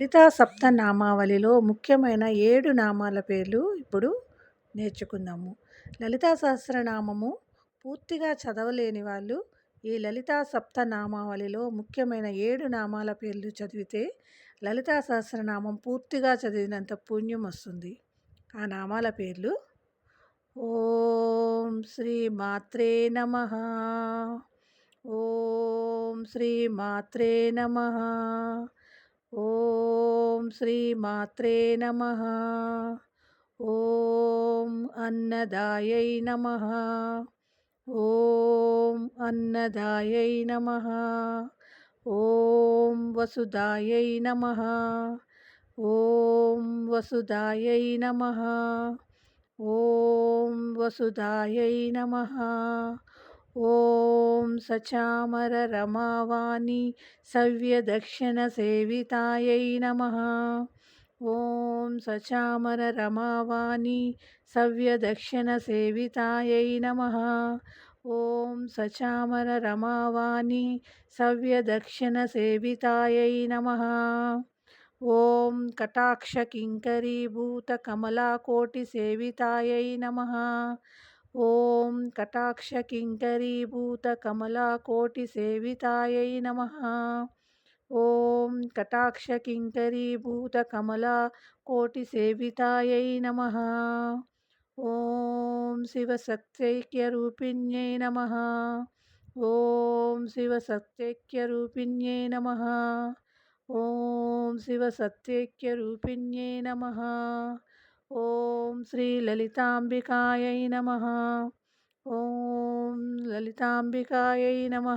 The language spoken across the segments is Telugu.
లలితా సప్తనామావళిలో ముఖ్యమైన ఏడు నామాల పేర్లు ఇప్పుడు నేర్చుకుందాము. లలితా సహస్రనామము పూర్తిగా చదవలేని వాళ్ళు ఈ లలితా సప్తనామావళిలో ముఖ్యమైన ఏడు నామాల పేర్లు చదివితే లలితా సహస్రనామం పూర్తిగా చదివినంత పుణ్యం వస్తుంది. ఆ నామాల పేర్లు ఓం శ్రీ మాత్రే నమ. ఓం శ్రీ మాత్రే నమ. ఓం శ్రీ మాత్రే నమ. ఓం అన్నదాయై నమ. ఓం అన్నదాయై నమ. ఓం వసుదాయై నమ. ఓం వసుదాయై నమ. ఓం వసుదాయై నమ. ఓం సచామర రమావాణి సవ్యదక్షిణ సేవితాయై నమ. ఓం సచామర రమావాణి సవ్యదక్షిణ సేవితాయై నమ. ఓం సచామర రమావాణి సవ్యదక్షిణ సేవితాయై నమ. ఓం కటాక్ష కింకరీభూత కమలాకోటి సేవితాయై నమ. ఓం కటాక్ష కింకరీభూత కమలాకోటి సేవితాయై నమ. ఓం నమ ఓం శివసత్యైక్యరూపిణ్యై నమ. ఓం శివసత్యైక్యరూపిణ్యై నమ. ఓం శివసత్యైక్యరూపిణ్యై నమ. ఓం శ్రీ లలితాంబికాయై నమ. ఓం లలితాంబికాయై నమ.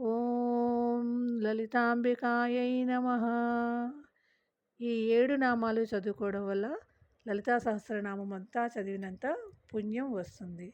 ఓం లలితాంబికాయై నమ. ఈ ఏడు నామాలు చదువుకోవడం వల్ల లలితా సహస్రనామం అంతా చదివినంత పుణ్యం వస్తుంది.